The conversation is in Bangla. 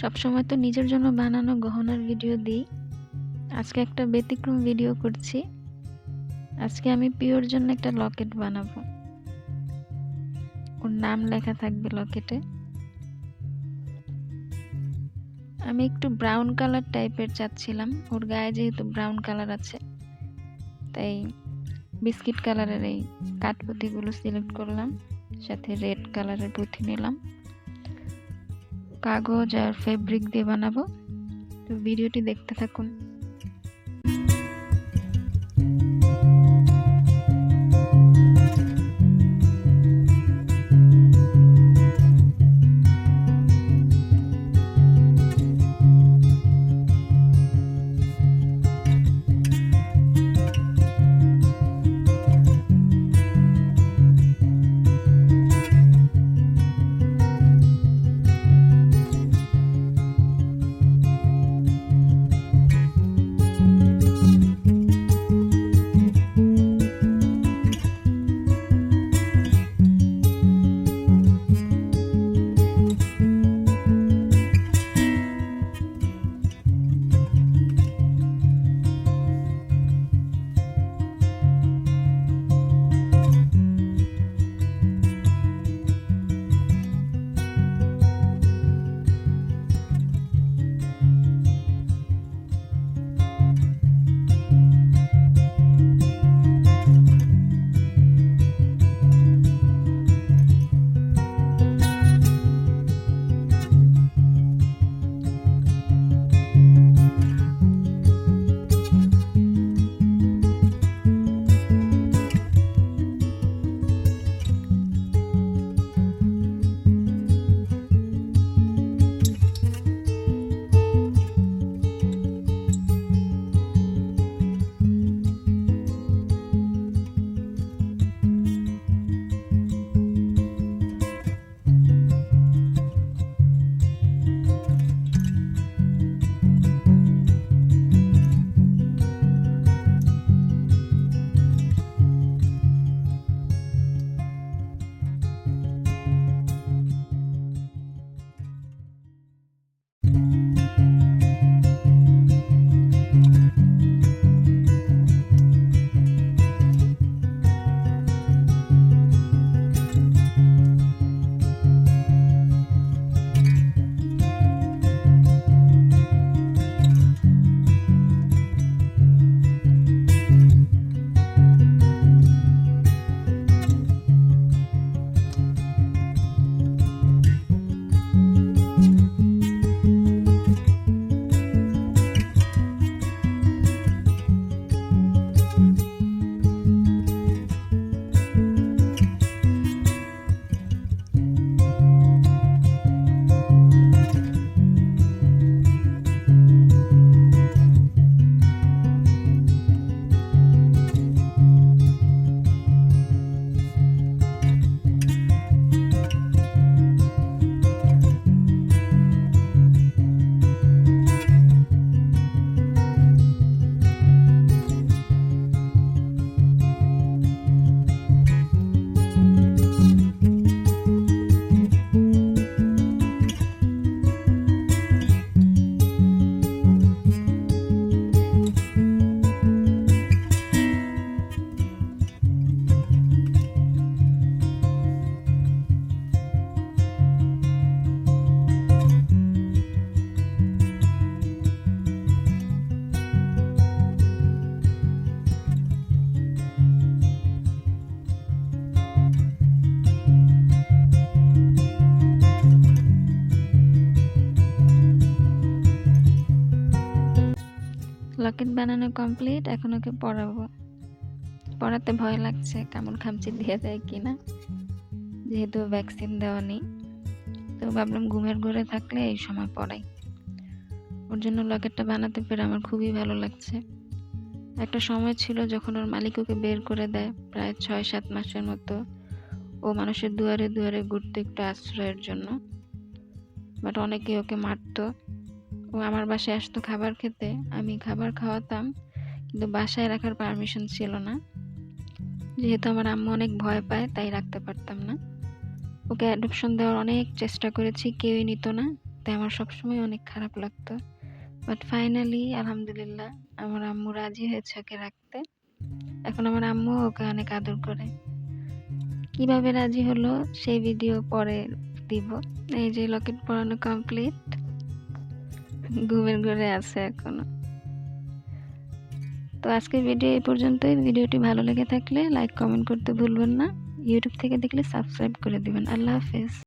সবসময় তো নিজের জন্য বানানো গহনার ভিডিও দিই। আজকে একটা ব্যতিক্রম ভিডিও করছি। আজকে আমি পিওর জন্য একটা লকেট বানাবো। ওর নাম লেখা থাকবে লকেটে। আমি একটু ব্রাউন কালার টাইপের চাচ্ছিলাম। ওর গায়ে যেহেতু ব্রাউন কালার আছে, তাই বিস্কিট কালারের এই কাঠপুতিগুলো সিলেক্ট করলাম। সাথে রেড কালারের পুঁথি নিলাম। কাগজ আর ফেব্রিক দিয়ে বানাবো। তো ভিডিওটি দেখতে থাকুন। লকেট বানানো কমপ্লিট, এখন ওকে পড়াবো। পড়াতে ভয় লাগছে কেমন খামচি দিয়ে দেয় কিনা। যেহেতু ভ্যাকসিন দেওয়া নেই, তো ভাবলাম ঘুমের ঘরে থাকলে এই সময় পড়াই। ওর জন্য লকেটটা বানাতে পেরে আমার খুবই ভালো লাগছে। একটা সময় ছিল যখন ওর মালিক ওকে বের করে দেয়, প্রায় ছয় সাত মাসের মতো। ও মানুষের দুয়ারে দুয়ারে ঘুরতে একটু আশ্রয়ের জন্য। বাট অনেকে ওকে মারতো। ও আমার বাসায় আসতো খাবার খেতে, আমি খাবার খাওয়াতাম, কিন্তু বাসায় রাখার পারমিশন ছিল না। যেহেতু আমার আম্মু অনেক ভয় পায়, তাই রাখতে পারতাম না। ওকে অ্যাডপশন দেওয়ার অনেক চেষ্টা করেছি, কেউই নিত না, তাই আমার সবসময় অনেক খারাপ লাগতো। বাট ফাইনালি আলহামদুলিল্লাহ, আমার আম্মু রাজি হয়েছে ওকে রাখতে। এখন আমার আম্মু ওকে অনেক আদর করে। কীভাবে রাজি হলো, সেই ভিডিও পরে দিব। এই যে লকেট পরানো কমপ্লিট ঘুমের ঘরে আছে এখনও। তো আজকের ভিডিও এই পর্যন্তই। ভিডিওটি ভালো লেগে থাকলে লাইক কমেন্ট করতে ভুলবেন না। ইউটিউব থেকে দেখলে সাবস্ক্রাইব করে দিবেন। আল্লাহ হাফেজ।